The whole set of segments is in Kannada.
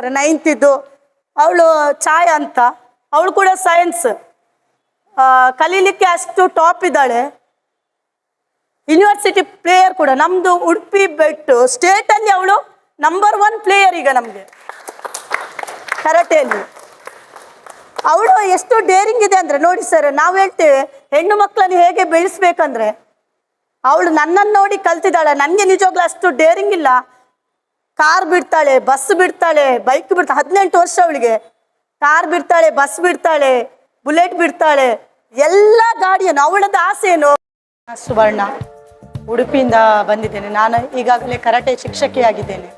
ನೈನ್ತಿದ್ದು ಅವಳು ಛಾಯ ಅಂತ. ಅವಳು ಕೂಡ ಸೈನ್ಸ್ ಕಲೀಲಿಕ್ಕೆ ಅಷ್ಟು ಟಾಪ್ ಇದ್ದಾಳೆ. ಯೂನಿವರ್ಸಿಟಿ ಪ್ಲೇಯರ್ ಕೂಡ. ನಮ್ದು ಉಡುಪಿ ಬೆಟ್ಟು ಸ್ಟೇಟಲ್ಲಿ ಅವಳು ನಂಬರ್ ಒನ್ ಪ್ಲೇಯರ್ ಈಗ ನಮಗೆ. ಕರಾಟೆಯಲ್ಲಿ. ಅವಳು ಎಷ್ಟು ಡೇರಿಂಗ್ ಇದೆ ಅಂದ್ರೆ, ನೋಡಿ ಸರ್ ನಾವು ಹೇಳ್ತೇವೆ, ಹೆಣ್ಣು ಮಕ್ಕಳನ್ನು ಹೇಗೆ ಬೆಳೆಸ್ಬೇಕಂದ್ರೆ, ಅವಳು ನನ್ನನ್ನು ನೋಡಿ ಕಲ್ತಿದ್ದಾಳೆ. ನನಗೆ ನಿಜವಾಗ್ಲೂ ಅಷ್ಟು ಡೇರಿಂಗ್ ಇಲ್ಲ. ಕಾರ್ ಬಿಡ್ತಾಳೆ ಬಸ್ ಬಿಡ್ತಾಳೆ ಬೈಕ್ ಬಿಡ್ತಾಳೆ ಹದಿನೆಂಟು ವರ್ಷ ಅವಳಿಗೆ. ಕಾರ್ ಬಿಡ್ತಾಳೆ ಬಸ್ ಬಿಡ್ತಾಳೆ, ಬುಲೆಟ್ ಬಿಡ್ತಾಳೆ, ಎಲ್ಲ ಗಾಡಿಯನ್ನು ಅವಳದ ಆಸೆ ಏನು? ಸುವರ್ಣ, ಉಡುಪಿಯಿಂದ ಬಂದಿದ್ದೇನೆ. ನಾನು ಈಗಾಗಲೇ ಕರಾಟೆ ಶಿಕ್ಷಕಿಯಾಗಿದ್ದೇನೆ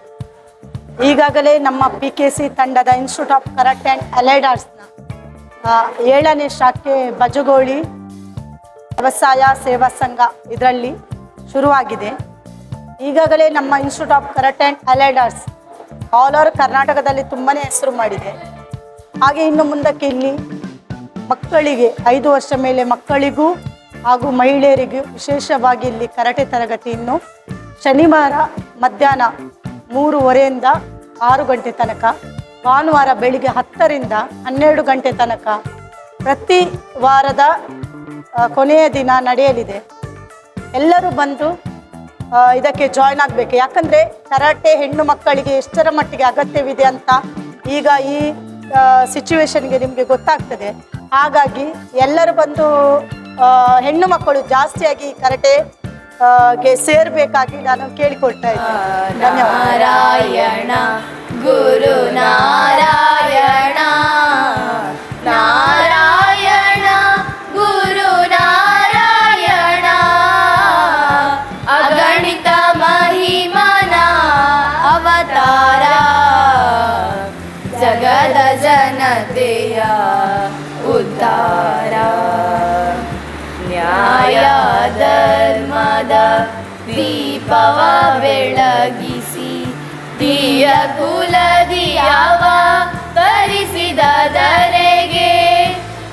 ಈಗಾಗಲೇ ನಮ್ಮ ಪಿ ಕೆ ಸಿ ತಂಡದ institute of karate and allied ಆರ್ಟ್ಸ್ನ ಏಳನೇ ಶಾಖೆ ಬಜಗೋಳಿ ವ್ಯವಸಾಯ ಸೇವಾ ಸಂಘ ಇದರಲ್ಲಿ ಶುರುವಾಗಿದೆ. ಈಗಾಗಲೇ ನಮ್ಮ institute of karate and allied arts all over ಕರ್ನಾಟಕದಲ್ಲಿ ತುಂಬಾ ಹೆಸರು ಮಾಡಿದೆ. ಹಾಗೆ ಇನ್ನು ಮುಂದಕ್ಕೆ ಇಲ್ಲಿ ಮಕ್ಕಳಿಗೆ ಐದು ವರ್ಷ ಮೇಲೆ ಮಕ್ಕಳಿಗೂ ಹಾಗೂ ಮಹಿಳೆಯರಿಗೂ ವಿಶೇಷವಾಗಿ ಇಲ್ಲಿ ಕರಾಟೆ ತರಗತಿಯನ್ನು ಶನಿವಾರ ಮಧ್ಯಾಹ್ನ ಮೂರುವರೆಯಿಂದ ಆರು ಗಂಟೆ ತನಕ, ಭಾನುವಾರ ಬೆಳಿಗ್ಗೆ ಹತ್ತರಿಂದ ಹನ್ನೆರಡು ಗಂಟೆ ತನಕ ಪ್ರತಿ ವಾರದ ಕೊನೆಯ ದಿನ ನಡೆಯಲಿದೆ. ಎಲ್ಲರೂ ಬಂದು ಇದಕ್ಕೆ ಜಾಯ್ನ್ ಆಗಬೇಕು. ಯಾಕಂದರೆ ಕರಾಟೆ ಹೆಣ್ಣು ಮಕ್ಕಳಿಗೆ ಎಷ್ಟರ ಮಟ್ಟಿಗೆ ಅಗತ್ಯವಿದೆ ಅಂತ ಈಗ ಈ ಸಿಚುವೇಶನ್ಗೆ ನಿಮಗೆ ಗೊತ್ತಾಗ್ತದೆ. ಹಾಗಾಗಿ ಎಲ್ಲರೂ ಬಂದು ಹೆಣ್ಣು ಮಕ್ಕಳು ಜಾಸ್ತಿಯಾಗಿ ಕರಾಟೆ ಗೆ ಸೇರ್ಬೇಕಾಗಿ ನಾನು ಕೇಳಿಕೊಳ್ತಾ ಇದ್ದೇನೆ. ಧನ್ಯವಾದ ನಾರಾಯಣ ಗುರು ದೀಪವ ಬೆಳಗಿಸಿ, ದಿಯ ಕುಲದಿಯವ, ತರಿಸಿದ ಧರೆಗೆ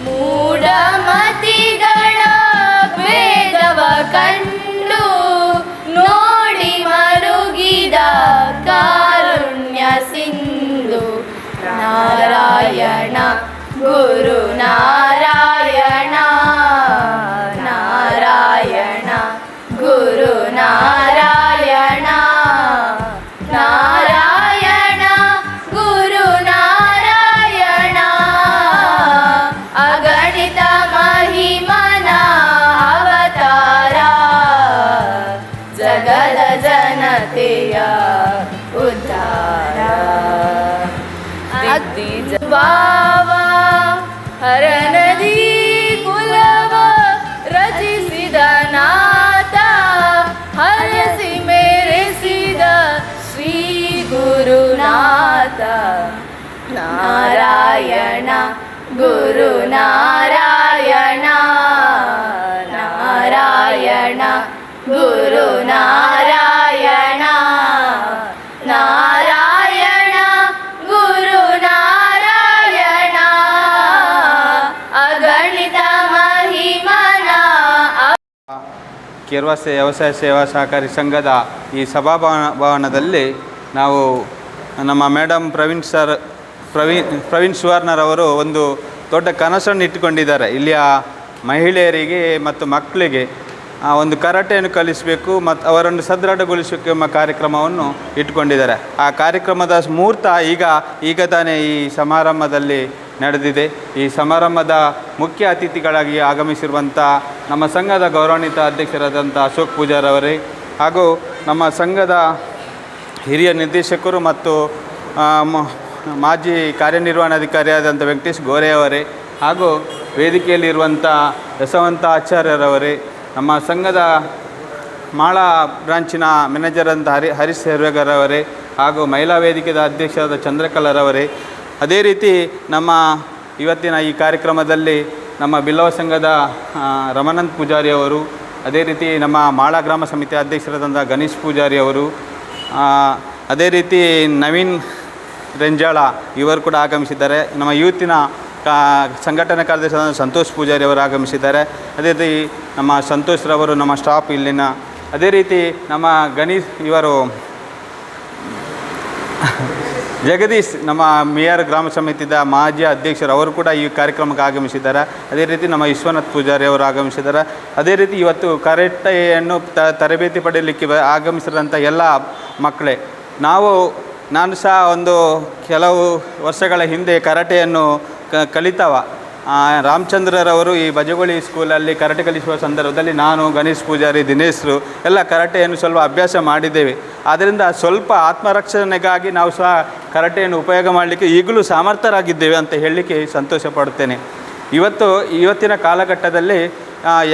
ಮೂಢಮತಿಗಳ ಭೇದವ ಕಂಡು ನೋಡಿ ಮರುಗಿದ ಕಾರುಣ್ಯ ಸಿಂಧು. ನಾರಾಯಣ ಗುರು ನಾರಾಯಣ ಭಾವ ಹರನದಿ ಕುಲವ ರಚಿಸಿದ ನಾಥ, ಹರಸಿ ಮೇರೆಸಿದ ಶ್ರೀ ಗುರುನಾಥ. ನಾರಾಯಣ ಗುರು ನಾರಾಯಣ ನಾರಾಯಣ ಗುರು ನಾರಾಯಣ ಕೇರ್ವಾಸೆ ವ್ಯವಸಾಯ ಸೇವಾ ಸಹಕಾರಿ ಸಂಘದ ಈ ಸಭಾಭವನ ಭವನದಲ್ಲಿ ನಾವು ನಮ್ಮ ಮೇಡಮ್ ಪ್ರವೀಣ್ ಸರ್, ಪ್ರವೀಣ್ ಪ್ರವೀಣ್ ಸುವರ್ಣರವರು ಒಂದು ದೊಡ್ಡ ಕನಸನ್ನು ಇಟ್ಟುಕೊಂಡಿದ್ದಾರೆ. ಇಲ್ಲಿಯ ಮಹಿಳೆಯರಿಗೆ ಮತ್ತು ಮಕ್ಕಳಿಗೆ ಒಂದು ಕರಾಟೆಯನ್ನು ಕಲಿಸಬೇಕು ಮತ್ತು ಅವರನ್ನು ಸದೃಢಗೊಳಿಸಬೇಕು ಎಂಬ ಕಾರ್ಯಕ್ರಮವನ್ನು ಇಟ್ಟುಕೊಂಡಿದ್ದಾರೆ. ಆ ಕಾರ್ಯಕ್ರಮದ ಮುಹೂರ್ತ ಈಗ ಈಗ ತಾನೇ ಈ ಸಮಾರಂಭದಲ್ಲಿ ನಡೆದಿದೆ. ಈ ಸಮಾರಂಭದ ಮುಖ್ಯ ಅತಿಥಿಗಳಾಗಿ ಆಗಮಿಸಿರುವಂಥ ನಮ್ಮ ಸಂಘದ ಗೌರವಾನ್ವಿತ ಅಧ್ಯಕ್ಷರಾದಂಥ ಅಶೋಕ್ ಪೂಜಾರವರೇ ಹಾಗೂ ನಮ್ಮ ಸಂಘದ ಹಿರಿಯ ನಿರ್ದೇಶಕರು ಮತ್ತು ಮಾಜಿ ಕಾರ್ಯನಿರ್ವಹಣಾಧಿಕಾರಿಯಾದಂಥ ವೆಂಕಟೇಶ್ ಗೋರೆ ಅವರೇ ಹಾಗೂ ವೇದಿಕೆಯಲ್ಲಿರುವಂಥ ಯಶವಂತ ಆಚಾರ್ಯರವರೇ ನಮ್ಮ ಸಂಘದ ಮಾಳ ಬ್ರಾಂಚಿನ ಮ್ಯಾನೇಜರ್ ಅಂತ ಹರಿ, ಹರೀಶ್ ಹೆರ್ವೇಗರ್ ಹಾಗೂ ಮಹಿಳಾ ವೇದಿಕೆದ ಅಧ್ಯಕ್ಷರಾದ ಚಂದ್ರಕಲರವರೇ ಅದೇ ರೀತಿ ನಮ್ಮ ಇವತ್ತಿನ ಈ ಕಾರ್ಯಕ್ರಮದಲ್ಲಿ ನಮ್ಮ ಬಿಲ್ಲವ ಸಂಘದ ರಮಾನಂದ್ ಪೂಜಾರಿ ಅವರು, ಅದೇ ರೀತಿ ನಮ್ಮ ಮಾಳ ಗ್ರಾಮ ಸಮಿತಿ ಅಧ್ಯಕ್ಷರಾದಂಥ ಗಣೇಶ್ ಪೂಜಾರಿ ಅವರು ಅದೇ ರೀತಿ ನವೀನ್ ರೆಂಜಾಳ ಇವರು ಕೂಡ ಆಗಮಿಸಿದ್ದಾರೆ. ನಮ್ಮ ಯೂತಿನ ಕಾ ಸಂಘಟನೆ ಕಾರ್ಯದರ್ಶಿ ಸಂತೋಷ್ ಪೂಜಾರಿ ಅವರು ಆಗಮಿಸಿದ್ದಾರೆ. ಅದೇ ರೀತಿ ನಮ್ಮ ಸಂತೋಷ್ ರವರು ನಮ್ಮ ಸ್ಟಾಫ್ ಇಲ್ಲಿನ, ಅದೇ ರೀತಿ ನಮ್ಮ ಗಣೇಶ್ ಇವರು ಜಗದೀಶ್, ನಮ್ಮ ಮೇಯರ್ ಗ್ರಾಮ ಸಮಿತಿದ ಮಾಜಿ ಅಧ್ಯಕ್ಷರು ಅವರು ಕೂಡ ಈ ಕಾರ್ಯಕ್ರಮಕ್ಕೆ ಆಗಮಿಸಿದ್ದಾರೆ. ಅದೇ ರೀತಿ ನಮ್ಮ ವಿಶ್ವನಾಥ್ ಪೂಜಾರಿ ಅವರು ಆಗಮಿಸಿದ್ದಾರೆ. ಅದೇ ರೀತಿ ಇವತ್ತು ಕರಾಟೆಯನ್ನು ತ, ತರಬೇತಿ ಪಡೆಯಲಿಕ್ಕೆ ಆಗಮಿಸಿದಂಥ ಎಲ್ಲ ಮಕ್ಕಳೇ, ನಾವು, ನಾನು ಸಹ ಒಂದು ಕೆಲವು ವರ್ಷಗಳ ಹಿಂದೆ ಕರಾಟೆಯನ್ನು ಕಲಿತವ. ರಾಮಚಂದ್ರರವರು ಈ ಬಜಗೋಳಿ ಸ್ಕೂಲಲ್ಲಿ ಕರಾಟೆ ಕಲಿಸುವ ಸಂದರ್ಭದಲ್ಲಿ ನಾನು, ಗಣೇಶ್ ಪೂಜಾರಿ, ದಿನೇಶ್ರು ಎಲ್ಲ ಕರಾಟೆಯನ್ನು ಸ್ವಲ್ಪ ಅಭ್ಯಾಸ ಮಾಡಿದ್ದೇವೆ. ಆದ್ದರಿಂದ ಸ್ವಲ್ಪ ಆತ್ಮರಕ್ಷಣೆಗಾಗಿ ನಾವು ಸಹ ಕರಾಟೆಯನ್ನು ಉಪಯೋಗ ಮಾಡಲಿಕ್ಕೆ ಈಗಲೂ ಸಾಮರ್ಥ್ಯರಾಗಿದ್ದೇವೆ ಅಂತ ಹೇಳಲಿಕ್ಕೆ ಸಂತೋಷ ಪಡ್ತೇನೆ ಇವತ್ತು, ಇವತ್ತಿನ ಕಾಲಘಟ್ಟದಲ್ಲಿ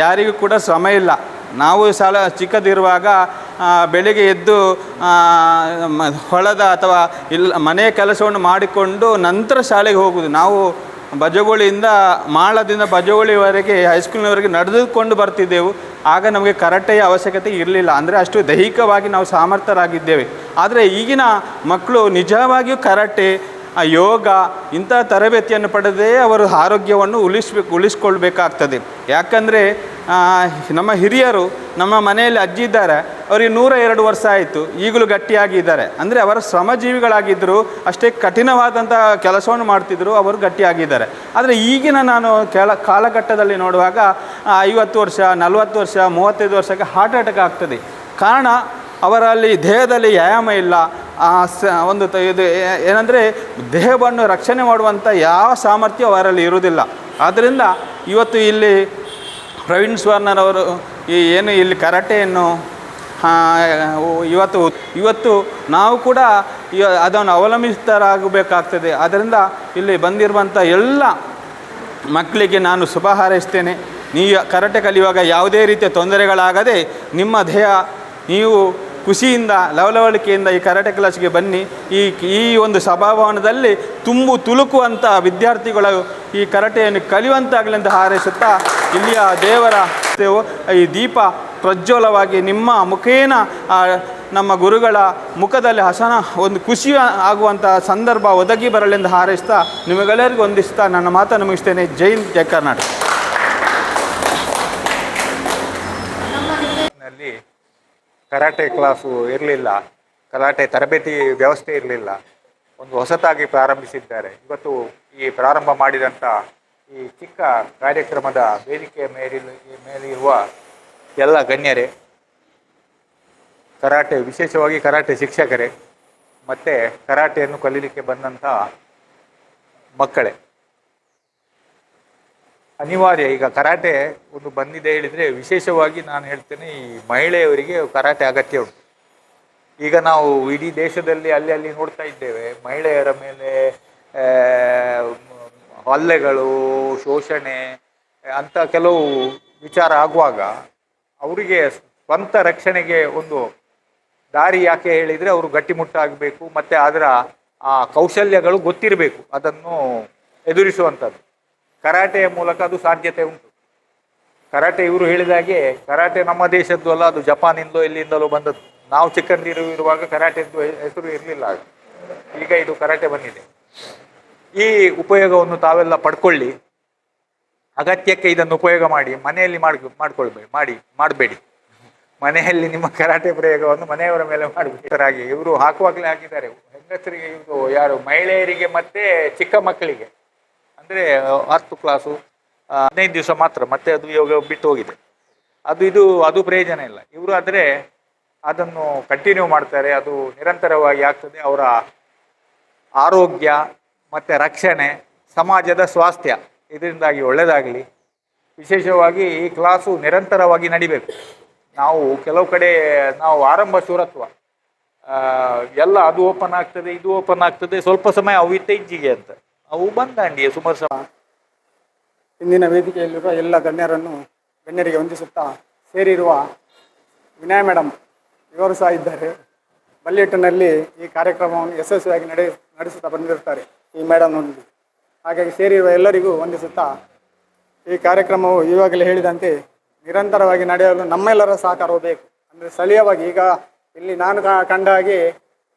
ಯಾರಿಗೂ ಕೂಡ ಶ್ರಮ ಇಲ್ಲ. ನಾವು ಸಾಲ ಚಿಕ್ಕದಿರುವಾಗ ಬೆಳಿಗ್ಗೆ ಎದ್ದು ಹೊಳದ ಹೊಲದ ಅಥವಾ ಇಲ್ಲ ಮನೆಯ ಕೆಲಸವನ್ನು ಮಾಡಿಕೊಂಡು ನಂತರ ಶಾಲೆಗೆ ಹೋಗುವುದು. ನಾವು ಬಜಗೋಳಿಯಿಂದ ಮಾಳದಿಂದ ಬಜಗೋಳಿವರೆಗೆ ಹೈಸ್ಕೂಲ್ನವರೆಗೆ ನಡೆದುಕೊಂಡು ಬರ್ತಿದ್ದೆವು. ಆಗ ನಮಗೆ ಕರಾಟೆಯ ಅವಶ್ಯಕತೆ ಇರಲಿಲ್ಲ. ಅಂದರೆ ಅಷ್ಟು ದೈಹಿಕವಾಗಿ ನಾವು ಸಾಮರ್ಥ್ಯರಾಗಿದ್ದೇವೆ. ಆದರೆ ಈಗಿನ ಮಕ್ಕಳು ನಿಜವಾಗಿಯೂ ಕರಾಟೆ ಯೋಗ ಇಂಥ ತರಬೇತಿಯನ್ನು ಪಡೆದೇ ಅವರು ಆರೋಗ್ಯವನ್ನು ಉಳಿಸ್ಬೇಕು, ಉಳಿಸ್ಕೊಳ್ಬೇಕಾಗ್ತದೆ. ಯಾಕಂದರೆ ನಮ್ಮ ಹಿರಿಯರು, ನಮ್ಮ ಮನೆಯಲ್ಲಿ ಅಜ್ಜಿ ಇದ್ದಾರೆ, ಅವರಿಗೆ ನೂರ ಎರಡು ವರ್ಷ ಆಯಿತು, ಈಗಲೂ ಗಟ್ಟಿಯಾಗಿದ್ದಾರೆ ಅಂದರೆ ಅವರ ಶ್ರಮಜೀವಿಗಳಾಗಿದ್ದರು ಅಷ್ಟೇ ಕಠಿಣವಾದಂಥ ಕೆಲಸವನ್ನು ಮಾಡ್ತಿದ್ದರು ಅವರು ಗಟ್ಟಿಯಾಗಿದ್ದಾರೆ ಆದರೆ ಈಗಿನ ನಾನು ಕೆಲ ಕಾಲಘಟ್ಟದಲ್ಲಿ ನೋಡುವಾಗ ಐವತ್ತು ವರ್ಷ, ನಲವತ್ತು ವರ್ಷ, ಮೂವತ್ತೈದು ವರ್ಷಕ್ಕೆ ಹಾರ್ಟ್ ಅಟ್ಯಾಕ್ ಆಗ್ತದೆ. ಕಾರಣ, ಅವರಲ್ಲಿ ದೇಹದಲ್ಲಿ ವ್ಯಾಯಾಮ ಇಲ್ಲ. ಒಂದು ಇದು ಏನಂದರೆ ದೇಹವನ್ನು ರಕ್ಷಣೆ ಮಾಡುವಂಥ ಯಾವ ಸಾಮರ್ಥ್ಯ ಅವರಲ್ಲಿ ಇರುವುದಿಲ್ಲ. ಆದ್ದರಿಂದ ಇವತ್ತು ಇಲ್ಲಿ ಪ್ರವೀಣ್ ಸ್ವರ್ಣರವರು ಈ ಏನು ಇಲ್ಲಿ ಕರಾಟೆಯನ್ನು ಇವತ್ತು ಇವತ್ತು ನಾವು ಕೂಡ ಅದನ್ನು ಅವಲಂಬಿತರಾಗಬೇಕಾಗ್ತದೆ. ಆದ್ದರಿಂದ ಇಲ್ಲಿ ಬಂದಿರುವಂಥ ಎಲ್ಲ ಮಕ್ಕಳಿಗೆ ನಾನು ಶುಭ ಹಾರೈಸ್ತೇನೆ ನೀವು ಕರಾಟೆ ಕಲಿಯುವಾಗ ಯಾವುದೇ ರೀತಿಯ ತೊಂದರೆಗಳಾಗದೆ ನಿಮ್ಮ ದೇಹ ನೀವು ಖುಷಿಯಿಂದ, ಲವಲವಳಿಕೆಯಿಂದ ಈ ಕರಾಟೆ ಕ್ಲಾಸ್ಗೆ ಬನ್ನಿ. ಈ ಈ ಒಂದು ಸಭಾಭವನದಲ್ಲಿ ತುಂಬು ತುಳುಕುವಂಥ ವಿದ್ಯಾರ್ಥಿಗಳು ಈ ಕರಾಟೆಯನ್ನು ಕಲಿಯುವಂತಾಗಲಿ ಅಂತ ಹಾರೈಸುತ್ತಾ ಇಲ್ಲಿಯ ದೇವರ ದೇವು ಈ ದೀಪ ಪ್ರಜ್ವಲವಾಗಿ ನಿಮ್ಮ ಮುಖೇನ ನಮ್ಮ ಗುರುಗಳ ಮುಖದಲ್ಲಿ ಹಸನ, ಒಂದು ಖುಷಿ ಆಗುವಂತಹ ಸಂದರ್ಭ ಒದಗಿ ಬರಲೆಂದು ಹಾರೈಸ್ತಾ ನಿಮಗೆಲ್ಲರಿಗೂ ಒಂದಿಸ್ತಾ ನನ್ನ ಮಾತನ್ನು ಮುಗಿಸ್ತೇನೆ. ಜೈ ಜಯ ಕರ್ನಾಟಕ. ಕರಾಟೆ ಕ್ಲಾಸು ಇರಲಿಲ್ಲ, ಕರಾಟೆ ತರಬೇತಿ ವ್ಯವಸ್ಥೆ ಇರಲಿಲ್ಲ. ಒಂದು ಹೊಸತಾಗಿ ಪ್ರಾರಂಭಿಸಿದ್ದಾರೆ. ಇವತ್ತು ಈ ಪ್ರಾರಂಭ ಮಾಡಿದಂಥ ಈ ಚಿಕ್ಕ ಕಾರ್ಯಕ್ರಮದ ವೇದಿಕೆಯ ಮೇಲಿನ ಮೇಲಿರುವ ಎಲ್ಲ ಗಣ್ಯರೇ, ಕರಾಟೆ, ವಿಶೇಷವಾಗಿ ಕರಾಟೆ ಶಿಕ್ಷಕರೇ, ಮತ್ತು ಕರಾಟೆಯನ್ನು ಕಲೀಲಿಕ್ಕೆ ಬಂದಂಥ ಮಕ್ಕಳೇ. ಅನಿವಾರ್ಯ, ಈಗ ಕರಾಟೆ ಒಂದು ಬಂದಿದೆ ಹೇಳಿದರೆ ವಿಶೇಷವಾಗಿ ನಾನು ಹೇಳ್ತೇನೆ ಈ ಮಹಿಳೆಯರಿಗೆ ಕರಾಟೆ ಅಗತ್ಯ ಉಂಟು. ಈಗ ನಾವು ಇಡೀ ದೇಶದಲ್ಲಿ ಅಲ್ಲಿ ಅಲ್ಲಿ ನೋಡ್ತಾ ಇದ್ದೇವೆ, ಮಹಿಳೆಯರ ಮೇಲೆ ಹಲ್ಲೆಗಳು ಶೋಷಣೆ, ಅಂತ ಕೆಲವು ವಿಚಾರ ಆಗುವಾಗ ಅವರಿಗೆ ಸ್ವಂತ ರಕ್ಷಣೆಗೆ ಒಂದು ದಾರಿ ಯಾಕೆ ಹೇಳಿದರೆ ಅವರು ಗಟ್ಟಿಮುಟ್ಟಾಗಬೇಕು, ಮತ್ತು ಅದರ ಆ ಕೌಶಲ್ಯಗಳು ಗೊತ್ತಿರಬೇಕು, ಅದನ್ನು ಎದುರಿಸುವಂಥದ್ದು. ಕರಾಟೆಯ ಮೂಲಕ ಅದು ಸಾಧ್ಯತೆ ಉಂಟು. ಕರಾಟೆ ಇವರು ಹೇಳಿದಾಗೆ ಕರಾಟೆ ನಮ್ಮ ದೇಶದ್ದು ಅಲ್ಲ, ಅದು ಜಪಾನಿಂದಲೋ ಎಲ್ಲಿಂದಲೋ ಬಂದದ್ದು. ನಾವು ಚಿಕ್ಕಂದಿರು ಇರುವಾಗ ಕರಾಟೆದ್ದು ಹೆಸರು ಇರಲಿಲ್ಲ ಈಗ ಇದು ಕರಾಟೆ ಬಂದಿದೆ. ಈ ಉಪಯೋಗವನ್ನು ತಾವೆಲ್ಲ ಪಡ್ಕೊಳ್ಳಿ. ಅಗತ್ಯಕ್ಕೆ ಇದನ್ನು ಉಪಯೋಗ ಮಾಡಿ, ಮನೆಯಲ್ಲಿ ಮಾಡಿ ಮಾಡ್ಕೊಳ್ಬೇಡಿ ಮಾಡಿ, ಮಾಡಬೇಡಿ. ಮನೆಯಲ್ಲಿ ನಿಮ್ಮ ಕರಾಟೆ ಪ್ರಯೋಗವನ್ನು ಮನೆಯವರ ಮೇಲೆ ಮಾಡಬೇಕಾಗಿ ಇವರು ಹಾಕುವಾಗಲೇ ಹಾಕಿದ್ದಾರೆ ಹೆಂಗಸರಿಗೆ ಇವರು ಯಾರು, ಮಹಿಳೆಯರಿಗೆ ಮತ್ತೆ ಚಿಕ್ಕ ಮಕ್ಕಳಿಗೆ? ಅಂದರೆ, ಹತ್ತು ಕ್ಲಾಸು ಹದಿನೈದು ದಿವಸ ಮಾತ್ರ, ಮತ್ತೆ ಅದು ಯೋಗ ಬಿಟ್ಟು ಹೋಗಿದೆ. ಅದು ಇದು, ಅದು ಪ್ರಯೋಜನ ಇಲ್ಲ. ಇವರು ಆದರೆ ಅದನ್ನು ಕಂಟಿನ್ಯೂ ಮಾಡ್ತಾರೆ, ಅದು ನಿರಂತರವಾಗಿ ಆಗ್ತದೆ. ಅವರ ಆರೋಗ್ಯ ಮತ್ತು ರಕ್ಷಣೆ, ಸಮಾಜದ ಸ್ವಾಸ್ಥ್ಯ. ಇದರಿಂದಾಗಿ ಒಳ್ಳೆಯದಾಗಲಿ ವಿಶೇಷವಾಗಿ ಈ ಕ್ಲಾಸು ನಿರಂತರವಾಗಿ ನಡಿಬೇಕು. ನಾವು ಕೆಲವು ಕಡೆ, ನಾವು ಆರಂಭ ಶೂರತ್ವ. ಎಲ್ಲ ಅದು ಓಪನ್ ಆಗ್ತದೆ, ಇದು ಓಪನ್ ಆಗ್ತದೆ, ಸ್ವಲ್ಪ ಸಮಯ ಅವು ಇತ್ತೀಚೆಗೆ ಅಂತ. ಅವು ಬಂದಂಡಿ ಸುಮಾರು ಸಮ ಇಂದಿನ ವೇದಿಕೆಯಲ್ಲಿರುವ ಎಲ್ಲ ಗಣ್ಯರನ್ನು ಗಣ್ಯರಿಗೆ ವಂದಿಸುತ್ತಾ ಸೇರಿರುವ ವಿನಯ ಮೇಡಮ್ ಇವರು ಸಹ ಇದ್ದಾರೆ. ಬಲ್ಲಿಟ್ಟಿನಲ್ಲಿ ಈ ಕಾರ್ಯಕ್ರಮವನ್ನು ಯಶಸ್ವಿಯಾಗಿ ನಡೆ ನಡೆಸುತ್ತಾ ಬಂದಿರುತ್ತಾರೆ ಈ ಮೇಡಮ್ನೊಂದಿಗೆ ಹಾಗಾಗಿ ಸೇರಿರುವ ಎಲ್ಲರಿಗೂ ವಂದಿಸುತ್ತಾ ಈ ಕಾರ್ಯಕ್ರಮವು ಇವಾಗಲೇ ಹೇಳಿದಂತೆ ನಿರಂತರವಾಗಿ ನಡೆಯಲು ನಮ್ಮೆಲ್ಲರ ಸಹಕಾರವು ಬೇಕು. ಅಂದರೆ ಸ್ಥಳೀಯವಾಗಿ ಈಗ ಇಲ್ಲಿ ನಾನು ಕಂಡ ಹಾಗೆ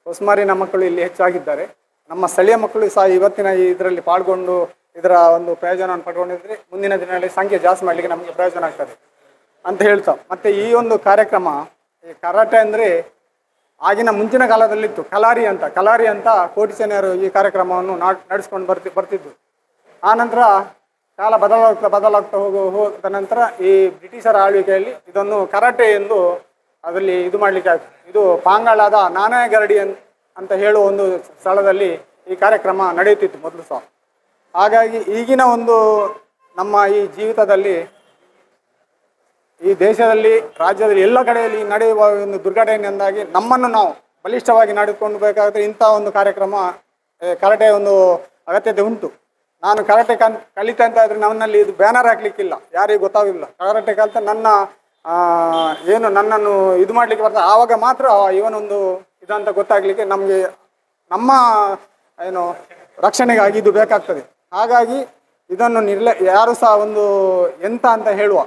ಹೊಸಮಾರಿನ ಮಕ್ಕಳು ಇಲ್ಲಿ ಹೆಚ್ಚಾಗಿದ್ದಾರೆ. ನಮ್ಮ ಸ್ಥಳೀಯ ಮಕ್ಕಳು ಸಹ ಇವತ್ತಿನ ಇದರಲ್ಲಿ ಪಾಲ್ಗೊಂಡು ಇದರ ಒಂದು ಪ್ರಯೋಜನವನ್ನು ಪಡ್ಕೊಂಡಿದ್ರೆ ಮುಂದಿನ ದಿನಗಳಲ್ಲಿ ಸಂಖ್ಯೆ ಜಾಸ್ತಿ ಮಾಡಲಿಕ್ಕೆ ನಮಗೆ ಪ್ರಯೋಜನ ಆಗ್ತದೆ ಅಂತ ಹೇಳ್ತಾ. ಮತ್ತೆ ಈ ಒಂದು ಕಾರ್ಯಕ್ರಮ ಈ ಕರಾಟೆ ಅಂದರೆ ಆಗಿನ ಮುಂಚಿನ ಕಾಲದಲ್ಲಿತ್ತು. ಕಲಾರಿ ಅಂತ ಕಲಾರಿ ಅಂತ ಕೋಟಿ ಸೇನೆಯರು ಈ ಕಾರ್ಯಕ್ರಮವನ್ನು ನಾ, ನಡೆಸ್ಕೊಂಡು ಬರ್ತಿ ಬರ್ತಿದ್ದು ಆ ನಂತರ ಕಾಲ ಬದಲಾಗ್ತಾ ಬದಲಾಗ್ತಾ ಹೋಗೋ, ಹೋದ ನಂತರ ಈ ಬ್ರಿಟಿಷರ ಆಳ್ವಿಕೆಯಲ್ಲಿ ಇದನ್ನು ಕರಾಟೆ ಎಂದು ಅದರಲ್ಲಿ ಇದು ಮಾಡಲಿಕ್ಕೆ ಆಯಿತು. ಇದು ಪಾಂಗಾಳದ ನಾನಾಯಗರಡಿ ಗರಡಿ ಅಂತ ಹೇಳುವ ಒಂದು ಸ್ಥಳದಲ್ಲಿ ಈ ಕಾರ್ಯಕ್ರಮ ನಡೆಯುತ್ತಿತ್ತು ಮೊದಲು ಸಹ. ಹಾಗಾಗಿ ಈಗಿನ ಒಂದು ನಮ್ಮ ಈ ಜೀವಿತದಲ್ಲಿ ಈ ದೇಶದಲ್ಲಿ, ರಾಜ್ಯದಲ್ಲಿ ಎಲ್ಲ ಕಡೆಯಲ್ಲಿ ನಡೆಯುವ ಒಂದು ದುರ್ಘಟನೆಯಿಂದಾಗಿ ನಮ್ಮನ್ನು ನಾವು ಬಲಿಷ್ಠವಾಗಿ ನಡೆದುಕೊಂಡು ಬೇಕಾದರೆ ಇಂಥ ಒಂದು ಕಾರ್ಯಕ್ರಮ ಕರಾಟೆ ಒಂದು ಅಗತ್ಯತೆ ಉಂಟು. ನಾನು ಕರಾಟೆ ಕನ್, ಕಲಿತ ಅಂತ ಆದರೆ ನನ್ನಲ್ಲಿ ಇದು ಬ್ಯಾನರ್ ಹಾಕ್ಲಿಕ್ಕಿಲ್ಲ. ಯಾರಿಗೂ ಗೊತ್ತಾಗಿಲ್ಲ ಕರಾಟೆ ಕಲಿತ ನನ್ನ ಏನು ನನ್ನನ್ನು ಇದು ಮಾಡಲಿಕ್ಕೆ ಬರ್ತದೆ ಆವಾಗ ಮಾತ್ರ ಇವನೊಂದು ಇದಂತ ಗೊತ್ತಾಗಲಿಕ್ಕೆ ನಮಗೆ ನಮ್ಮ, ಏನು, ರಕ್ಷಣೆಗಾಗಿ ಇದು ಬೇಕಾಗ್ತದೆ. ಹಾಗಾಗಿ ಇದನ್ನು ನಿರ್ಲ ಯಾರು ಸಹ ಒಂದು ಎಂತ ಅಂತ ಹೇಳುವ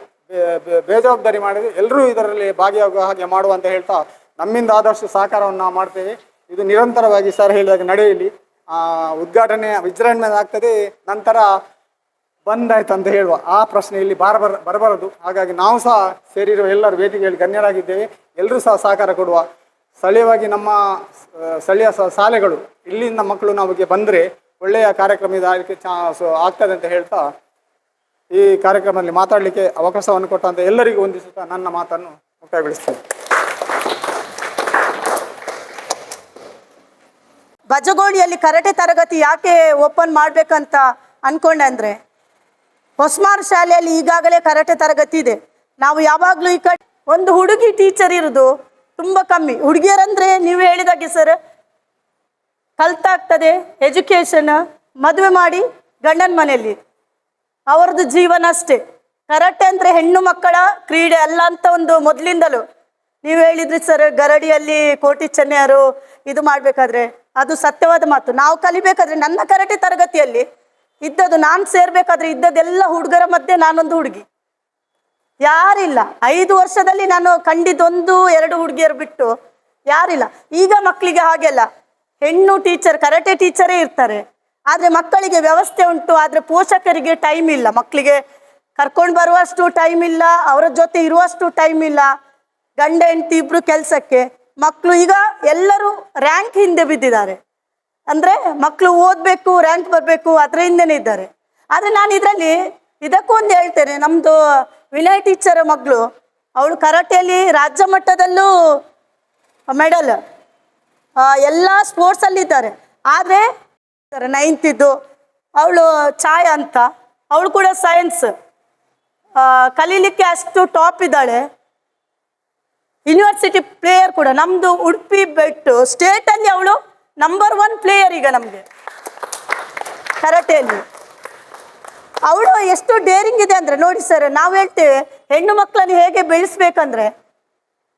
ಬೇಜವಾಬ್ದಾರಿ ಮಾಡಿದ್ರೆ ಎಲ್ಲರೂ ಇದರಲ್ಲಿ ಭಾಗಿಯಾಗುವ ಹಾಗೆ ಮಾಡುವಂತ ಹೇಳ್ತಾ ನಮ್ಮಿಂದ ಆದಷ್ಟು ಸಹಕಾರವನ್ನು ನಾವು ಮಾಡ್ತೇವೆ. ಇದು ನಿರಂತರವಾಗಿ ಸರ್ ಹೇಳಿದಾಗ ನಡೆಯಲಿ. ಉದ್ಘಾಟನೆ ವಿಜೃಂಭಣೆ ಆಗ್ತದೆ. ನಂತರ ಬಂದಾಯ್ತು ಅಂತ ಹೇಳುವ. ಆ ಪ್ರಶ್ನೆ ಇಲ್ಲಿ ಬಾರಬಾರ ಬರಬಾರದು. ಹಾಗಾಗಿ ನಾವು ಸಹ ಸೇರಿರುವ ಎಲ್ಲರೂ ವೇದಿಕೆಯಲ್ಲಿ ಗಣ್ಯರಾಗಿದ್ದೇವೆ. ಎಲ್ಲರೂ ಸಹ ಸಹಕಾರ ಕೊಡುವ. ಸ್ಥಳೀಯವಾಗಿ ನಮ್ಮ ಸ್ಥಳೀಯ ಶಾಲೆಗಳು ಇಲ್ಲಿಂದ ಮಕ್ಕಳು ನಮಗೆ ಬಂದರೆ ಒಳ್ಳೆಯ ಕಾರ್ಯಕ್ರಮ ಇದಕ್ಕೆ ಚಾ ಆಗ್ತದೆ ಅಂತ ಹೇಳ್ತಾ ಈ ಕಾರ್ಯಕ್ರಮದಲ್ಲಿ ಮಾತಾಡಲಿಕ್ಕೆ ಅವಕಾಶವನ್ನು ಕೊಟ್ಟಂತ ಎಲ್ಲರಿಗೂ ವಂದಿಸುತ್ತಾ ನನ್ನ ಮಾತನ್ನು ಮುಕ್ತಾಯಗೊಳಿಸ್ತೇನೆ. ಬಜಗೋಳಿಯಲ್ಲಿ ಕರಾಟೆ ತರಗತಿ ಯಾಕೆ ಓಪನ್ ಮಾಡ್ಬೇಕಂತ ಅನ್ಕೊಂಡೆ ಅಂದ್ರೆ, ಹೊಸ್ಮಾರ್ ಶಾಲೆಯಲ್ಲಿ ಈಗಾಗಲೇ ಕರಾಟೆ ತರಗತಿ ಇದೆ. ನಾವು ಯಾವಾಗಲೂ ಈ ಕಡೆ ಒಂದು ಹುಡುಗಿ ಟೀಚರ್ ಇರೋದು ತುಂಬ ಕಮ್ಮಿ. ಹುಡುಗಿಯರಂದ್ರೆ ನೀವು ಹೇಳಿದಾಗೆ ಸರ್ ಕಲ್ತಾಗ್ತದೆ ಎಜುಕೇಶನ್ ಮದುವೆ ಮಾಡಿ ಗಂಡನ ಮನೆಯಲ್ಲಿ. ಅವರದ್ದು ಜೀವನ ಅಷ್ಟೇ. ಕರಾಟೆ ಅಂದರೆ ಹೆಣ್ಣು ಮಕ್ಕಳ ಕ್ರೀಡೆ ಅಲ್ಲ ಅಂತ ಒಂದು ಮೊದಲಿಂದಲೂ. ನೀವು ಹೇಳಿದ್ರಿ ಸರ್ ಗರಡಿಯಲ್ಲಿ ಕೋಟಿ ಚೆನ್ನೈಯರು ಇದು ಮಾಡಬೇಕಾದ್ರೆ ಅದು ಸತ್ಯವಾದ ಮಾತು. ನಾವು ಕಲಿಬೇಕಾದ್ರೆ ನನ್ನ ಕರಾಟೆ ತರಗತಿಯಲ್ಲಿ ಇದ್ದದ್ದು ನಾನು ಸೇರ್ಬೇಕಾದ್ರೆ ಇದ್ದದ್ದೆಲ್ಲ ಹುಡುಗರ ಮಧ್ಯೆ ನಾನೊಂದು ಹುಡುಗಿ. ಯಾರಿಲ್ಲ. ಐದು ವರ್ಷದಲ್ಲಿ ನಾನು ಕಂಡಿದ್ದೊಂದು ಎರಡು ಹುಡುಗಿಯರು ಬಿಟ್ಟು ಯಾರಿಲ್ಲ. ಈಗ ಮಕ್ಕಳಿಗೆ ಹಾಗೆಲ್ಲ ಹೆಣ್ಣು ಟೀಚರ್ ಕರಾಟೆ ಟೀಚರೇ ಇರ್ತಾರೆ. ಆದರೆ ಮಕ್ಕಳಿಗೆ ವ್ಯವಸ್ಥೆ ಉಂಟು, ಆದರೆ ಪೋಷಕರಿಗೆ ಟೈಮ್ ಇಲ್ಲ. ಮಕ್ಕಳಿಗೆ ಕರ್ಕೊಂಡು ಬರುವಷ್ಟು ಟೈಮ್ ಇಲ್ಲ, ಅವರ ಜೊತೆ ಇರುವಷ್ಟು ಟೈಮ್ ಇಲ್ಲ. ಗಂಡ, ಹೆಂಡತಿ ಇಬ್ರು ಕೆಲಸಕ್ಕೆ ಮಕ್ಕಳು ಈಗ ಎಲ್ಲರೂ ರ್ಯಾಂಕ್ ಹಿಂದೆ ಬಿದ್ದಿದ್ದಾರೆ. ಅಂದ್ರೆ ಮಕ್ಕಳು ಓದಬೇಕು ರ್ಯಾಂಕ್ ಬರಬೇಕು ಅದರ ಹಿಂದೆನೇ ಇದ್ದಾರೆ. ಆದರೆ ನಾನು ಇದರಲ್ಲಿ ಇದಕ್ಕೂ ಒಂದು ಹೇಳ್ತೇನೆ ನಮ್ಮದು ವಿನಯ್ ಟೀಚರ್ ಮಗಳು, ಅವಳು ಕರಾಟೆಯಲ್ಲಿ ರಾಜ್ಯ ಮಟ್ಟದಲ್ಲೂ ಮೆಡಲ್ ಎಲ್ಲ ಸ್ಪೋರ್ಟ್ಸಲ್ಲಿದ್ದಾರೆ ಆದರೆ ನೈನ್ತ್ ಇದ್ದು ಅವಳು ಛಾಯಾ ಅಂತ. ಅವಳು ಕೂಡ ಸೈನ್ಸ್ ಕಲೀಲಿಕ್ಕೆ ಅಷ್ಟು ಟಾಪ್ ಇದ್ದಾಳೆ. ಯೂನಿವರ್ಸಿಟಿ ಪ್ಲೇಯರ್ ಕೂಡ ನಮ್ಮದು ಉಡುಪಿ ಬೆಟ್ಟು ಸ್ಟೇಟಲ್ಲಿ ಅವಳು ನಂಬರ್ ಒನ್ ಪ್ಲೇಯರ್ ಈಗ ನಮಗೆ. ಕರಾಟೆಯಲ್ಲಿ. ಅವಳು ಎಷ್ಟು ಡೇರಿಂಗ್ ಇದೆ ಅಂದರೆ, ನೋಡಿ ಸರ್ ನಾವು ಹೇಳ್ತೇವೆ, ಹೆಣ್ಣು ಮಕ್ಕಳನ್ನು ಹೇಗೆ ಬೆಳೆಸ್ಬೇಕಂದ್ರೆ,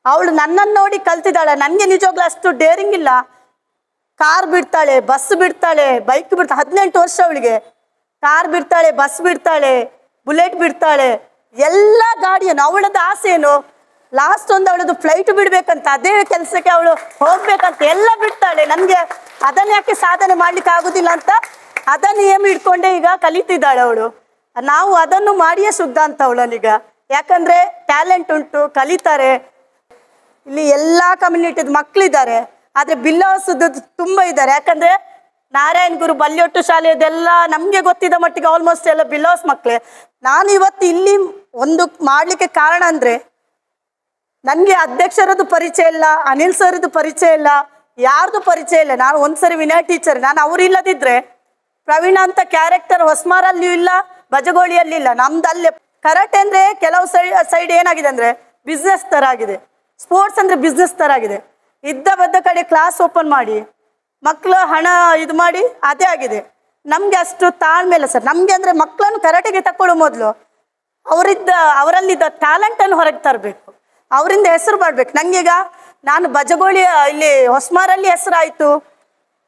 ಅವಳು ನನ್ನನ್ನು ನೋಡಿ ಕಲ್ತಿದ್ದಾಳೆ. ನನಗೆ ನಿಜವಾಗ್ಲೂ ಅಷ್ಟು ಡೇರಿಂಗ್ ಇಲ್ಲ. ಕಾರ್ ಬಿಡ್ತಾಳೆ, ಬಸ್ ಬಿಡ್ತಾಳೆ, ಬೈಕ್ ಬಿಡ್ತಾ ಹದಿನೆಂಟು ವರ್ಷ ಅವಳಿಗೆ. ಕಾರ್ ಬಿಡ್ತಾಳೆ, ಬಸ್ ಬಿಡ್ತಾಳೆ, ಬುಲೆಟ್ ಬಿಡ್ತಾಳೆ, ಎಲ್ಲ ಗಾಡಿಯನ್ನು, ಅವಳದ್ದು ಆಸೆ ಏನು? ಲಾಸ್ಟ್ ಒಂದು ಅವಳದು ಫ್ಲೈಟ್ ಬಿಡ್ಬೇಕಂತ, ಅದೇ ಕೆಲಸಕ್ಕೆ ಅವಳು ಹೋಗ್ಬೇಕಂತ, ಎಲ್ಲ ಬಿಡ್ತಾಳೆ. ನನಗೆ ಅದನ್ನ ಯಾಕೆ ಸಾಧನೆ ಮಾಡ್ಲಿಕ್ಕೆ ಆಗುದಿಲ್ಲ ಅಂತ ಅದನ್ನು ಏಮ್ ಇಟ್ಕೊಂಡೆ ಈಗ ಕಲಿತಿದ್ದಾಳೆ ಅವಳು. ನಾವು ಅದನ್ನು ಮಾಡಿಯೇ ಶುದ್ಧ ಅಂತ ಅವಳನ್ನೀಗ. ಯಾಕಂದ್ರೆ ಟ್ಯಾಲೆಂಟ್ ಉಂಟು, ಕಲಿತಾರೆ. ಇಲ್ಲಿ ಎಲ್ಲ ಕಮ್ಯುನಿಟಿದ ಮಕ್ಕಳಿದ್ದಾರೆ ಆದರೆ ಬಿಲ್ಲವಸದ್ದು ತುಂಬ ಇದ್ದಾರೆ. ಯಾಕಂದ್ರೆ ನಾರಾಯಣ ಗುರು ಬಲ್ಯೊಟ್ಟು ಶಾಲೆಯದೆಲ್ಲ ನಮಗೆ ಗೊತ್ತಿದ್ದ ಮಟ್ಟಿಗೆ ಆಲ್ಮೋಸ್ಟ್ ಎಲ್ಲ ಬಿಲ್ಲವಸ್ ಮಕ್ಕಳೇ ನಾನು ಇವತ್ತು ಇಲ್ಲಿ ಒಂದು ಮಾಡಲಿಕ್ಕೆ ಕಾರಣ ಅಂದರೆ ನನಗೆ ಅಧ್ಯಕ್ಷರದ್ದು ಪರಿಚಯ ಇಲ್ಲ, ಅನಿಲ್ ಸರ್ದು ಪರಿಚಯ ಇಲ್ಲ, ಯಾರ್ದು ಪರಿಚಯ ಇಲ್ಲ. ನಾನು ಒಂದ್ಸರಿ ವಿನಯ್ ಟೀಚರ್ ನಾನು ಅವರಿಲ್ಲದಿದ್ರೆ ಪ್ರವೀಣ ಅಂತ ಕ್ಯಾರೆಕ್ಟರ್ ಹೊಸ್ಮಾರಲ್ಲಿ ಇಲ್ಲ ಬಜಗೋಳಿಯಲ್ಲಿ ಇಲ್ಲ. ನಮ್ದು ಅಲ್ಲೇ ಕರಾಟೆ ಅಂದ್ರೆ ಕೆಲವು ಸೈಡ್ ಸೈಡ್ ಏನಾಗಿದೆ ಅಂದ್ರೆ ಬಿಸ್ನೆಸ್ ತರ ಆಗಿದೆ. ಸ್ಪೋರ್ಟ್ಸ್ ಅಂದ್ರೆ ಬಿಸ್ನೆಸ್ ತರ ಆಗಿದೆ. ಇದ್ದ ಬದ್ದ ಕಡೆ ಕ್ಲಾಸ್ ಓಪನ್ ಮಾಡಿ ಮಕ್ಕಳು ಹಣ ಇದು ಮಾಡಿ, ಅದೇ ಆಗಿದೆ. ನಮಗೆ ಅಷ್ಟು ತಾಳ್ಮೆ ಇಲ್ಲ ಸರ್ ನಮಗೆ ಅಂದ್ರೆ ಮಕ್ಕಳನ್ನು ಕರಾಟೆಗೆ ತಕೊಳ್ಳೋ ಮೊದಲು ಅವರಿದ್ದ, ಅವರಲ್ಲಿದ್ದ ಟ್ಯಾಲೆಂಟನ್ನು ಹೊರಗೆ ತರಬೇಕು. ಅವರಿಂದ ಹೆಸರು ಮಾಡ್ಬೇಕು. ನನಗೀಗ ನಾನು ಬಜಗೋಳಿ ಇಲ್ಲಿ ಹೊಸ್ಮಾರಲ್ಲಿ ಹೆಸರಾಯಿತು,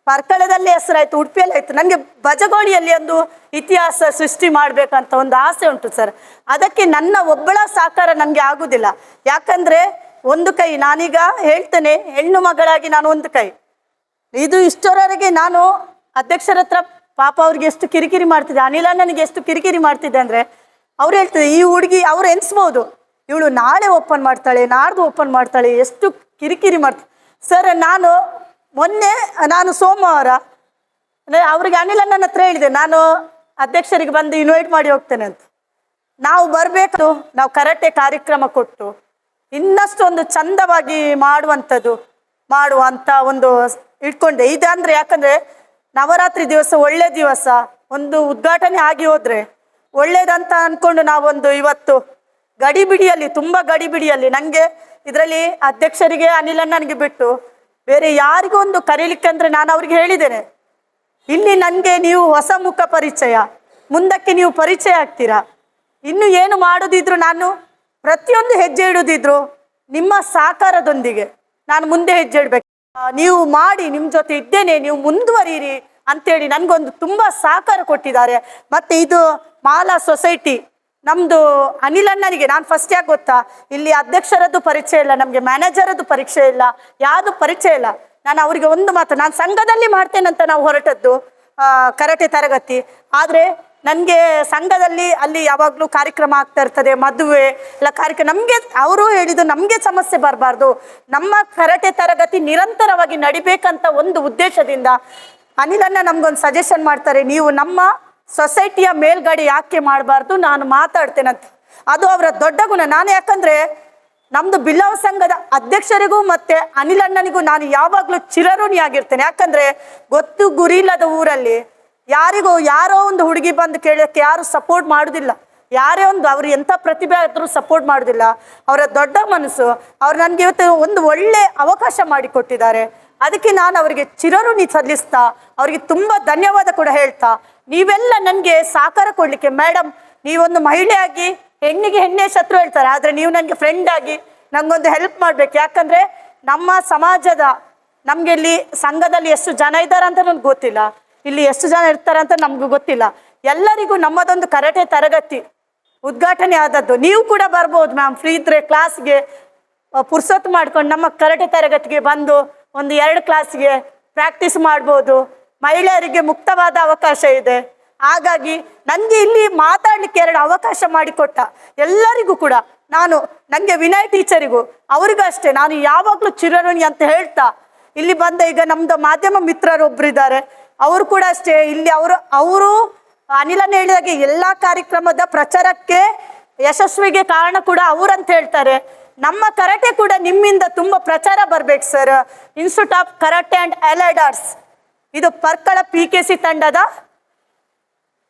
ಪರ್ಕಳದಲ್ಲಿ ಹೆಸರಾಯಿತು, ಉಡುಪಿಯಲ್ಲಿ ಆಯಿತು. ನನಗೆ ಬಜಗೋಳಿಯಲ್ಲಿ ಒಂದು ಇತಿಹಾಸ ಸೃಷ್ಟಿ ಮಾಡಬೇಕಂತ ಒಂದು ಆಸೆ ಉಂಟು ಸರ್ ಅದಕ್ಕೆ ನನ್ನ ಒಬ್ಬಳ ಸಾಕಾರ ನನಗೆ ಆಗುದಿಲ್ಲ. ಯಾಕಂದ್ರೆ ಒಂದು ಕೈ. ನಾನೀಗ ಹೇಳ್ತೇನೆ, ಹೆಣ್ಣು ಮಗಳಾಗಿ ನಾನು ಒಂದು ಕೈ. ಇದು ಇಷ್ಟರವರೆಗೆ ನಾನು ಅಧ್ಯಕ್ಷರ ಹತ್ರ ಪಾಪ ಅವ್ರಿಗೆ ಎಷ್ಟು ಕಿರಿಕಿರಿ ಮಾಡ್ತಿದ್ದೆ. ಅನಿಲ ನನಗೆ ಎಷ್ಟು ಕಿರಿಕಿರಿ ಮಾಡ್ತಿದ್ದೆ ಅಂದರೆ, ಅವ್ರು ಹೇಳ್ತಿದ್ದೆ ಈ ಹುಡುಗಿ ಅವ್ರು ಎನಿಸ್ಬೋದು. ಇವಳು ನಾಳೆ ಓಪನ್ ಮಾಡ್ತಾಳೆ, ನಾಡ್ದು ಓಪನ್ ಮಾಡ್ತಾಳೆ, ಎಷ್ಟು ಕಿರಿಕಿರಿ ಮಾಡ್ತಾಳೆ ಸರ್, ನಾನು ಮೊನ್ನೆ, ನಾನು ಸೋಮವಾರ, ಅಂದರೆ ಅವ್ರಿಗೆ ಅನಿಲ ನನ್ನ ಹತ್ರ ಹೇಳಿದೆ, ನಾನು ಅಧ್ಯಕ್ಷರಿಗೆ ಬಂದು ಇನ್ವೈಟ್ ಮಾಡಿ ಹೋಗ್ತೇನೆ ಅಂತ. ನಾವು ಬರಬೇಕು, ನಾವು ಕರಾಟೆ ಕಾರ್ಯಕ್ರಮ ಕೊಟ್ಟು ಇನ್ನಷ್ಟು ಒಂದು ಚಂದವಾಗಿ ಮಾಡುವಂಥದ್ದು, ಮಾಡುವಂಥ ಒಂದು ಇಟ್ಕೊಂಡೆ. ಇದಂದ್ರೆ ಯಾಕಂದ್ರೆ ನವರಾತ್ರಿ ದಿವಸ ಒಳ್ಳೆ ದಿವಸ. ಒಂದು ಉದ್ಘಾಟನೆ ಆಗಿ ಹೋದರೆ ಒಳ್ಳೇದಂತ ಅಂದ್ಕೊಂಡು ನಾವೊಂದು ಇವತ್ತು ಗಡಿಬಿಡಿಯಲ್ಲಿ, ತುಂಬಾ ಗಡಿಬಿಡಿಯಲ್ಲಿ ನನಗೆ ಇದರಲ್ಲಿ ಅಧ್ಯಕ್ಷರಿಗೆ ಅನಿಲಣ್ಣನಿಗೆ ಬಿಟ್ಟು ಬೇರೆ ಯಾರಿಗೂ ಒಂದು ಕರೀಲಿಕ್ಕೆ ಅಂದ್ರೆ ನಾನು ಅವ್ರಿಗೆ ಹೇಳಿದ್ದೇನೆ. ಇಲ್ಲಿ ನನಗೆ ನೀವು ಹೊಸ ಮುಖ ಪರಿಚಯ, ಮುಂದಕ್ಕೆ ನೀವು ಪರಿಚಯ ಆಗ್ತೀರಾ? ಇನ್ನು ಏನು ಮಾಡೋದಿದ್ರು ನಾನು ಪ್ರತಿಯೊಂದು ಹೆಜ್ಜೆ ಇಡುದಿದ್ರು ನಿಮ್ಮ ಸಹಕಾರದೊಂದಿಗೆ ನಾನು ಮುಂದೆ ಹೆಜ್ಜೆ ಇಡ್ಬೇಕು. ನೀವು ಮಾಡಿ ನಿಮ್ಮ ಜೊತೆ ಇದ್ದೇನೆ, ನೀವು ಮುಂದುವರಿಯಿರಿ ಅಂತೇಳಿ ನನಗೊಂದು ತುಂಬ ಸಹಕಾರ ಕೊಟ್ಟಿದ್ದಾರೆ. ಮತ್ತೆ ಇದು ಮಾಲಾ ಸೊಸೈಟಿ, ನಮ್ದು ಅನಿಲ್ ಅಣ್ಣನಿಗೆ ನಾನು ಫಸ್ಟ್ ಯಾಕೆ ಗೊತ್ತಾ? ಇಲ್ಲಿ ಅಧ್ಯಕ್ಷರದ್ದು ಪರಿಚಯ ಇಲ್ಲ, ನಮಗೆ ಮ್ಯಾನೇಜರದ್ದು ಪರಿಚಯ ಇಲ್ಲ ಯಾವುದು ಪರಿಚಯ ಇಲ್ಲ. ನಾನು ಅವರಿಗೆ ಒಂದು ಮಾತು, ನಾನು ಸಂಘದಲ್ಲಿ ಮಾಡ್ತೇನಂತ ನಾವು ಹೊರಟದ್ದು ಕರಾಟೆ ತರಗತಿ. ಆದರೆ ನನಗೆ ಸಂಘದಲ್ಲಿ ಅಲ್ಲಿ ಯಾವಾಗಲೂ ಕಾರ್ಯಕ್ರಮ ಆಗ್ತಾ ಇರ್ತದೆ, ಮದುವೆ ಇಲ್ಲ ಕಾರ್ಯಕ್ರಮ ನಮಗೆ ಅವರು ಹೇಳಿದ್ದು ನಮಗೆ ಸಮಸ್ಯೆ ಬರಬಾರ್ದು. ನಮ್ಮ ಕರಾಟೆ ತರಗತಿ ನಿರಂತರವಾಗಿ ನಡಿಬೇಕಂತ ಒಂದು ಉದ್ದೇಶದಿಂದ ಅನಿಲನ್ನ ನಮ್ಗೊಂದು ಸಜೆಷನ್ ಮಾಡ್ತಾರೆ, ನೀವು ನಮ್ಮ ಸೊಸೈಟಿಯ ಮೇಲ್ಗಡೆ ಯಾಕೆ ಮಾಡಬಾರ್ದು, ನಾನು ಮಾತಾಡ್ತೇನೆ ಅಂತ. ಅದು ಅವರ ದೊಡ್ಡ ಗುಣ. ನಾನು ಯಾಕಂದ್ರೆ ನಮ್ದು ಬಿಲ್ಲವ ಸಂಘದ ಅಧ್ಯಕ್ಷರಿಗೂ ಮತ್ತೆ ಅನಿಲಣ್ಣನಿಗೂ ನಾನು ಯಾವಾಗಲೂ ಚಿರಋಣಿಯಾಗಿರ್ತೇನೆ. ಯಾಕಂದ್ರೆ ಗೊತ್ತು ಗುರಿ ಇಲ್ಲದ ಊರಲ್ಲಿ ಯಾರಿಗೂ ಯಾರೋ ಒಂದು ಹುಡುಗಿ ಬಂದು ಕೇಳೋಕ್ಕೆ ಯಾರು ಸಪೋರ್ಟ್ ಮಾಡೋದಿಲ್ಲ. ಯಾರೇ ಒಂದು ಅವ್ರು ಎಂಥ ಪ್ರತಿಭೆ ಆದರೂ ಸಪೋರ್ಟ್ ಮಾಡೋದಿಲ್ಲ. ಅವರ ದೊಡ್ಡ ಮನಸ್ಸು, ಅವ್ರು ನನಗೆ ಇವತ್ತು ಒಂದು ಒಳ್ಳೆ ಅವಕಾಶ ಮಾಡಿಕೊಟ್ಟಿದ್ದಾರೆ. ಅದಕ್ಕೆ ನಾನು ಅವರಿಗೆ ಚಿರಋಣಿ ಸಲ್ಲಿಸ್ತಾ, ಅವರಿಗೆ ತುಂಬ ಧನ್ಯವಾದ ಕೂಡ ಹೇಳ್ತಾ, ನೀವೆಲ್ಲ ನನಗೆ ಸಹಕಾರ ಕೊಡಲಿಕ್ಕೆ ಮೇಡಮ್ ನೀವೊಂದು ಮಹಿಳೆಯಾಗಿ ಹೆಣ್ಣಿಗೆ ಹೆಣ್ಣೆ ಶತ್ರು ಹೇಳ್ತಾರೆ, ಆದರೆ ನೀವು ನನಗೆ ಫ್ರೆಂಡ್ ಆಗಿ ಹೆಲ್ಪ್ ಮಾಡ್ಬೇಕು. ಯಾಕಂದ್ರೆ ನಮ್ಮ ಸಮಾಜದ, ನಮಗೆ ಇಲ್ಲಿ ಸಂಘದಲ್ಲಿ ಎಷ್ಟು ಜನ ಇದ್ದಾರೆ ಅಂತ ನನಗೆ ಗೊತ್ತಿಲ್ಲ. ಇಲ್ಲಿ ಎಷ್ಟು ಜನ ಇರ್ತಾರೆ ಅಂತ ನಮ್ಗೆ ಗೊತ್ತಿಲ್ಲ. ಎಲ್ಲರಿಗೂ ನಮ್ಮದೊಂದು ಕರಾಟೆ ತರಗತಿ, ಉದ್ಘಾಟನೆ ಆದದ್ದು. ನೀವು ಕೂಡ ಬರ್ಬೋದು ಮ್ಯಾಮ್ ಫ್ರೀ ಇದ್ರೆ ಕ್ಲಾಸ್ಗೆ ಪುರ್ಸೊತ್ತು ಮಾಡ್ಕೊಂಡು ನಮ್ಮ ಕರಾಟೆ ತರಗತಿಗೆ ಬಂದು ಒಂದು ಎರಡು ಕ್ಲಾಸ್ಗೆ ಪ್ರಾಕ್ಟೀಸ್ ಮಾಡ್ಬೋದು. ಮಹಿಳೆಯರಿಗೆ ಮುಕ್ತವಾದ ಅವಕಾಶ ಇದೆ. ಹಾಗಾಗಿ ನನಗೆ ಇಲ್ಲಿ ಮಾತಾಡಲಿಕ್ಕೆ ಎರಡು ಅವಕಾಶ ಮಾಡಿಕೊಟ್ಟ ಎಲ್ಲರಿಗೂ ಕೂಡ ನಾನು ನನಗೆ ವಿನಯ್ ಟೀಚರಿಗೂ, ಅವರಿಗೂ ಅಷ್ಟೇ. ನಾನು ಯಾವಾಗಲೂ ಚಿರಋಣಿ ಅಂತ ಹೇಳ್ತಾ, ಇಲ್ಲಿ ಬಂದ ಈಗ ನಮ್ಮದು ಮಾಧ್ಯಮ ಮಿತ್ರರು ಒಬ್ಬರಿದ್ದಾರೆ ಅವರು ಕೂಡ ಅಷ್ಟೇ. ಇಲ್ಲಿ ಅವರು ಅವರು, ಅನಿಲನ ಹೇಳಿದಾಗೆ ಎಲ್ಲ ಕಾರ್ಯಕ್ರಮದ ಪ್ರಚಾರಕ್ಕೆ ಯಶಸ್ವಿಗೆ ಕಾರಣ ಕೂಡ ಅವರಂತ ಹೇಳ್ತಾರೆ. ನಮ್ಮ ಕರಾಟೆ ಕೂಡ ನಿಮ್ಮಿಂದ ತುಂಬಾ ಪ್ರಚಾರ ಬರ್ಬೇಕು sir. Institute of karate and allied arts ಇದು ಪರ್ಕಳ ಪಿ ಕೆ ಸಿ ತಂಡದ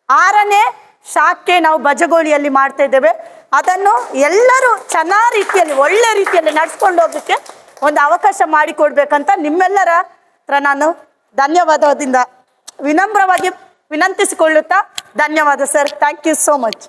ಆರನೇ ಶಾಖೆ ನಾವು ಬಜಗೋಳಿಯಲ್ಲಿ ಮಾಡ್ತಾ ಇದ್ದೇವೆ. ಅದನ್ನು ಎಲ್ಲರೂ ಚೆನ್ನಾಗಿ ರೀತಿಯಲ್ಲಿ, ಒಳ್ಳೆ ರೀತಿಯಲ್ಲಿ ನಡ್ಸ್ಕೊಂಡು ಹೋಗ್ಲಿಕ್ಕೆ ಒಂದು ಅವಕಾಶ ಮಾಡಿಕೊಡ್ಬೇಕಂತ ನಿಮ್ಮೆಲ್ಲರ ಹತ್ರ ನಾನು ಧನ್ಯವಾದದಿಂದ ವಿನಮ್ರವಾಗಿ ವಿನಂತಿಸಿಕೊಳ್ಳುತ್ತಾ ಧನ್ಯವಾದ sir. Thank you so much